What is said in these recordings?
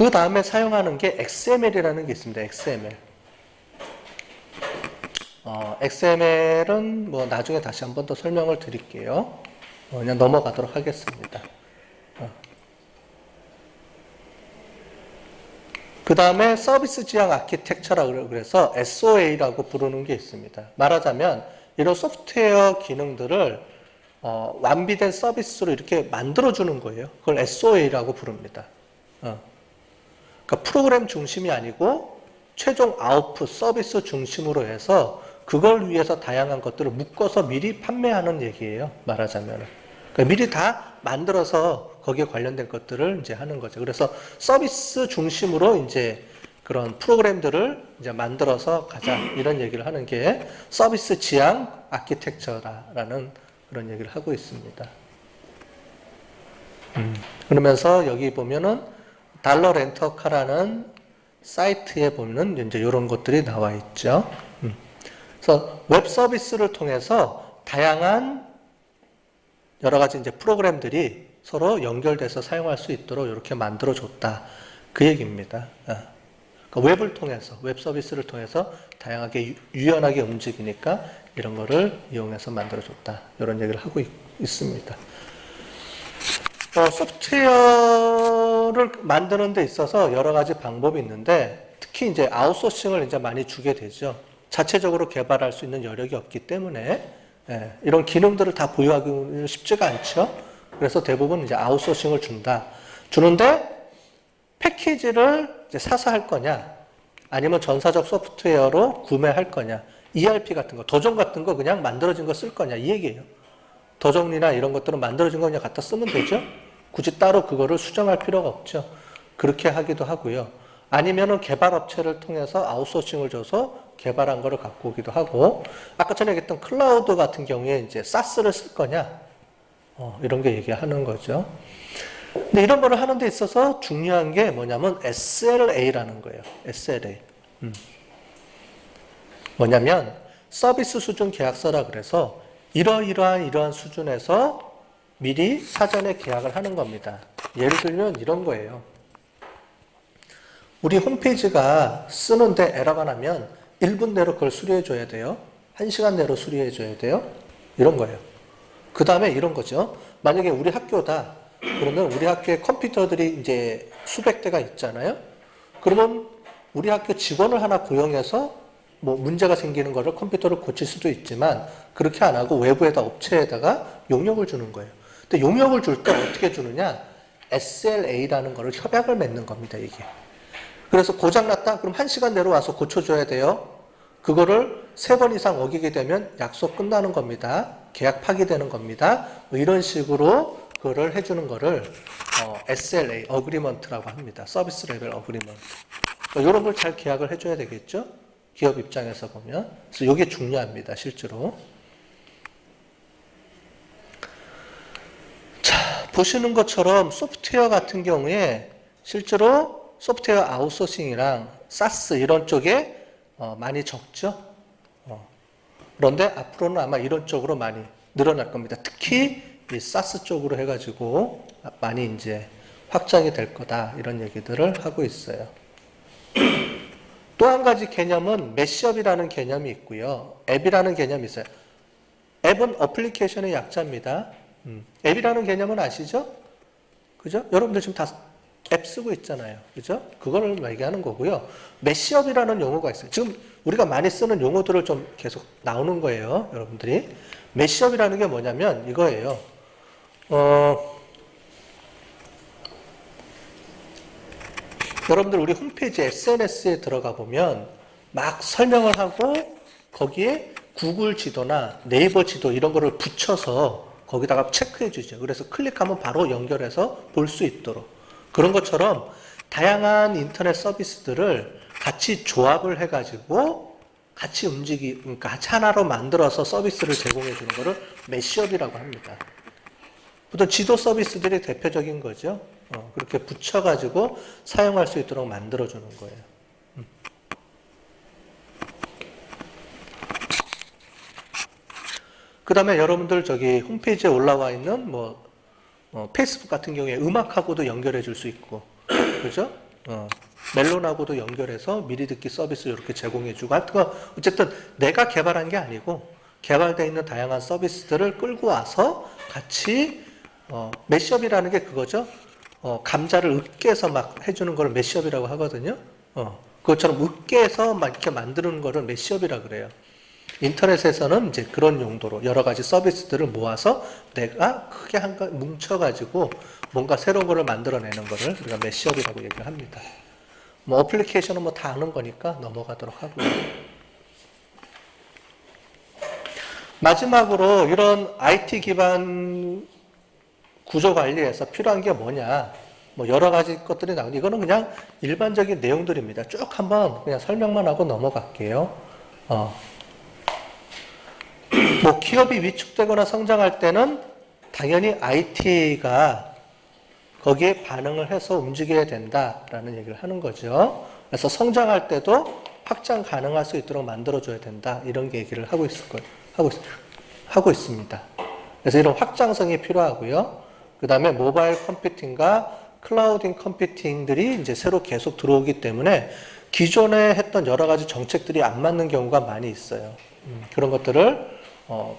그 다음에 사용하는 게 XML이라는 게 있습니다. XML. 어, XML은 뭐 나중에 다시 한 번 더 설명을 드릴게요. 어, 그냥 넘어가도록 하겠습니다. 그 다음에 서비스 지향 아키텍처라고 그래서 SOA라고 부르는 게 있습니다. 말하자면 이런 소프트웨어 기능들을 어, 완비된 서비스로 이렇게 만들어주는 거예요. 그걸 SOA라고 부릅니다. 어. 그러니까 프로그램 중심이 아니고 최종 아웃풋 서비스 중심으로 해서 그걸 위해서 다양한 것들을 묶어서 미리 판매하는 얘기예요. 말하자면. 그러니까 미리 다 만들어서 거기에 관련된 것들을 이제 하는 거죠. 그래서 서비스 중심으로 이제 그런 프로그램들을 이제 만들어서 가자 이런 얘기를 하는 게 서비스 지향 아키텍처라는 그런 얘기를 하고 있습니다. 음, 그러면서 여기 보면은 달러 렌터카라는 사이트에 보면은 이제 이런 것들이 나와 있죠. 음. 그래서 웹 서비스를 통해서 다양한 여러 가지 이제 프로그램들이 서로 연결돼서 사용할 수 있도록 이렇게 만들어 줬다. 그 얘기입니다. 어. 그러니까 웹을 통해서, 웹 서비스를 통해서 다양하게 유- 유연하게 움직이니까 이런 거를 이용해서 만들어 줬다. 이런 얘기를 하고 있, 습니다 어, 소프트웨어를 만드는 데 있어서 여러 가지 방법이 있는데 특히 이제 아웃소싱을 이제 많이 주게 되죠. 자체적으로 개발할 수 있는 여력이 없기 때문에 예, 이런 기능들을 다 보유하기는 쉽지가 않죠. 그래서 대부분 이제 아웃소싱을 준다. 주는데 패키지를 사서 할 거냐, 아니면 전사적 소프트웨어로 구매할 거냐, ERP 같은 거, 도전 같은 거 그냥 만들어진 거 쓸 거냐 이 얘기예요. 도정리나 이런 것들은 만들어진 거 그냥 갖다 쓰면 되죠. 굳이 따로 그거를 수정할 필요가 없죠. 그렇게 하기도 하고요. 아니면은 개발 업체를 통해서 아웃소싱을 줘서 개발한 거를 갖고 오기도 하고 아까 전에 얘기했던 클라우드 같은 경우에 이제 사스를 쓸 거냐 어, 이런 게 얘기하는 거죠. 근데 이런 거를 하는 데 있어서 중요한 게 뭐냐면 SLA라는 거예요. SLA. 음. 뭐냐면 서비스 수준 계약서라 그래서 이러이러한 이러한 수준에서 미리 사전에 계약을 하는 겁니다. 예를 들면 이런 거예요. 우리 홈페이지가 쓰는데 에러가 나면 1분 내로 그걸 수리해 줘야 돼요. 1시간 내로 수리해 줘야 돼요. 이런 거예요. 그 다음에 이런 거죠. 만약에 우리 학교다. 그러면 우리 학교에 컴퓨터들이 이제 수백 대가 있잖아요. 그러면 우리 학교 직원을 하나 고용해서 뭐 문제가 생기는 거를 컴퓨터를 고칠 수도 있지만 그렇게 안 하고 외부에다 업체에다가 용역을 주는 거예요. 근데 용역을 줄 때 어떻게 주느냐? SLA라는 거를 협약을 맺는 겁니다, 이게. 그래서 고장났다? 그럼 한 시간 내로 와서 고쳐줘야 돼요. 그거를 세 번 이상 어기게 되면 약속 끝나는 겁니다. 계약 파기되는 겁니다. 뭐 이런 식으로 그거를 해주는 거를 어, SLA, 어그리먼트라고 합니다. 서비스 레벨 어그리먼트. 이런 걸 잘 계약을 해줘야 되겠죠? 기업 입장에서 보면. 그래서 이게 중요합니다, 실제로. 자, 보시는 것처럼 소프트웨어 같은 경우에 실제로 소프트웨어 아웃소싱이랑 사스 이런 쪽에 어, 많이 적죠. 어. 그런데 앞으로는 아마 이런 쪽으로 많이 늘어날 겁니다. 특히 이 사스 쪽으로 해가지고 많이 이제 확장이 될 거다 이런 얘기들을 하고 있어요. 또 한 가지 개념은 매시업이라는 개념이 있고요. 앱이라는 개념이 있어요. 앱은 어플리케이션의 약자입니다. 음, 앱이라는 개념은 아시죠? 그죠? 여러분들 지금 다 앱 쓰고 있잖아요. 그죠? 그거를 얘기하는 거고요. 매시업이라는 용어가 있어요. 지금 우리가 많이 쓰는 용어들을 좀 계속 나오는 거예요. 여러분들이. 매시업이라는 게 뭐냐면 이거예요. 어, 여러분들 우리 홈페이지 SNS에 들어가 보면 막 설명을 하고 거기에 구글 지도나 네이버 지도 이런 거를 붙여서 거기다가 체크해 주죠. 그래서 클릭하면 바로 연결해서 볼 수 있도록. 그런 것처럼 다양한 인터넷 서비스들을 같이 조합을 해가지고 같이 움직이, 그러니까 하나로 만들어서 서비스를 제공해 주는 거를 매시업이라고 합니다. 보통 지도 서비스들이 대표적인 거죠. 어, 그렇게 붙여가지고 사용할 수 있도록 만들어주는 거예요. 음. 그 다음에 여러분들 저기 홈페이지에 올라와 있는 뭐 어, 페이스북 같은 경우에 음악하고도 연결해 줄 수 있고, 그죠? 어, 멜론하고도 연결해서 미리 듣기 서비스 이렇게 제공해 주고 하여튼 그 어쨌든 내가 개발한 게 아니고 개발되어 있는 다양한 서비스들을 끌고 와서 같이 어, 매시업이라는 게 그거죠. 어, 감자를 으깨서 막 해주는 걸 매시업이라고 하거든요. 어, 그것처럼 으깨서 막 이렇게 만드는 거를 매시업이라 그래요. 인터넷에서는 이제 그런 용도로 여러 가지 서비스들을 모아서 내가 크게 한거 뭉쳐가지고 뭔가 새로운 거를 만들어내는 거를 우리가 매시업이라고 얘기를 합니다. 뭐 어플리케이션은 뭐 다 아는 거니까 넘어가도록 하고요. 마지막으로 이런 IT 기반 구조 관리에서 필요한 게 뭐냐? 뭐 여러 가지 것들이 나오는데 이거는 그냥 일반적인 내용들입니다. 쭉 한번 그냥 설명만 하고 넘어갈게요. 어. 뭐 기업이 위축되거나 성장할 때는 당연히 IT가 거기에 반응을 해서 움직여야 된다라는 얘기를 하는 거죠. 그래서 성장할 때도 확장 가능할 수 있도록 만들어줘야 된다 이런 얘기를 하고 있을 거 하고 있, 하고 있습니다. 그래서 이런 확장성이 필요하고요. 그 다음에 모바일 컴퓨팅과 클라우딩 컴퓨팅들이 이제 새로 계속 들어오기 때문에 기존에 했던 여러 가지 정책들이 안 맞는 경우가 많이 있어요. 음, 그런 것들을 어,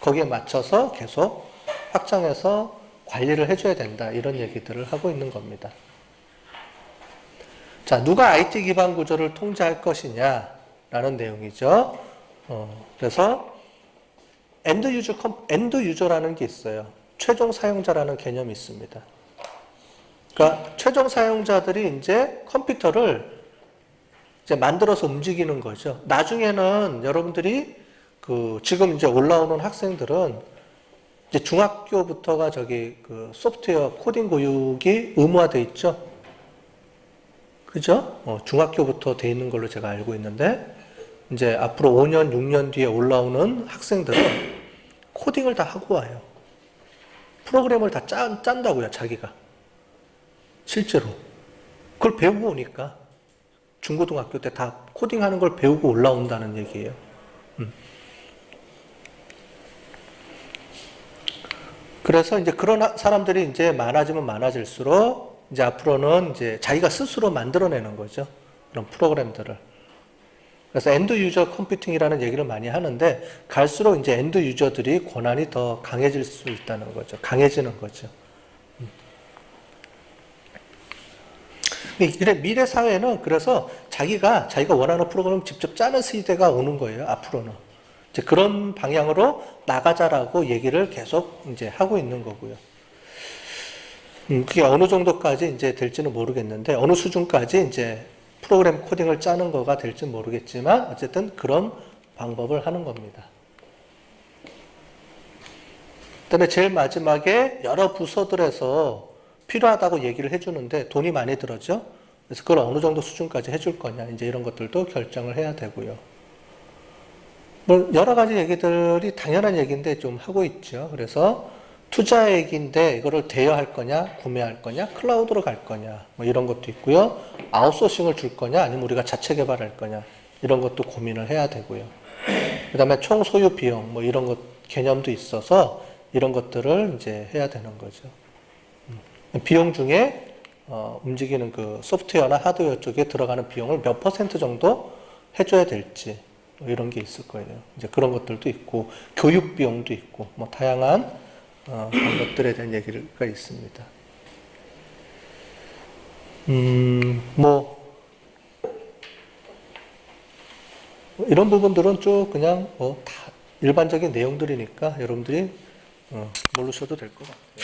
거기에 맞춰서 계속 확장해서 관리를 해줘야 된다 이런 얘기들을 하고 있는 겁니다. 자, 누가 IT 기반 구조를 통제할 것이냐라는 내용이죠. 어, 그래서 엔드 유저 엔드 유저라는 게 있어요. 최종 사용자라는 개념이 있습니다. 그러니까 최종 사용자들이 이제 컴퓨터를 이제 만들어서 움직이는 거죠. 나중에는 여러분들이 그 지금 이제 올라오는 학생들은 이제 중학교부터가 저기 그 소프트웨어 코딩 교육이 의무화돼 있죠. 그죠? 어, 중학교부터 돼 있는 걸로 제가 알고 있는데 이제 앞으로 5년, 6년 뒤에 올라오는 학생들은 코딩을 다 하고 와요. 프로그램을 다 짠, 짠다고요, 자기가. 실제로. 그걸 배우고 오니까 중고등학교 때 다 코딩하는 걸 배우고 올라온다는 얘기예요. 음. 그래서 이제 그런 사람들이 이제 많아지면 많아질수록 이제 앞으로는 이제 자기가 스스로 만들어내는 거죠. 그런 프로그램들을. 그래서 엔드 유저 컴퓨팅이라는 얘기를 많이 하는데 갈수록 이제 엔드 유저들이 권한이 더 강해질 수 있다는 거죠. 강해지는 거죠. 음. 이래 미래 사회는 그래서 자기가 자기가 원하는 프로그램을 직접 짜는 시대가 오는 거예요. 앞으로는. 이제 그런 방향으로 나가자라고 얘기를 계속 이제 하고 있는 거고요. 음, 그게 어느 정도까지 이제 될지는 모르겠는데 어느 수준까지 이제 프로그램 코딩을 짜는 거가 될지 모르겠지만 어쨌든 그런 방법을 하는 겁니다. 그다음에 제일 마지막에 여러 부서들에서 필요하다고 얘기를 해주는데 돈이 많이 들었죠. 그래서 그걸 어느 정도 수준까지 해줄 거냐 이제 이런 것들도 결정을 해야 되고요. 뭐 여러 가지 얘기들이 당연한 얘기인데 좀 하고 있죠. 그래서 투자액인데 이거를 대여할 거냐, 구매할 거냐, 클라우드로 갈 거냐, 뭐 이런 것도 있고요. 아웃소싱을 줄 거냐, 아니면 우리가 자체 개발할 거냐, 이런 것도 고민을 해야 되고요. 그 다음에 총 소유 비용, 뭐 이런 것, 개념도 있어서 이런 것들을 이제 해야 되는 거죠. 음. 비용 중에 어, 움직이는 그 소프트웨어나 하드웨어 쪽에 들어가는 비용을 몇 퍼센트 정도 해줘야 될지, 뭐 이런 게 있을 거예요. 이제 그런 것들도 있고, 교육 비용도 있고, 뭐 다양한 어, 것들에 대한 얘기가 있습니다. 음, 뭐, 이런 부분들은 쭉 그냥 뭐 다 일반적인 내용들이니까 여러분들이 어, 모르셔도 될 것 같아요.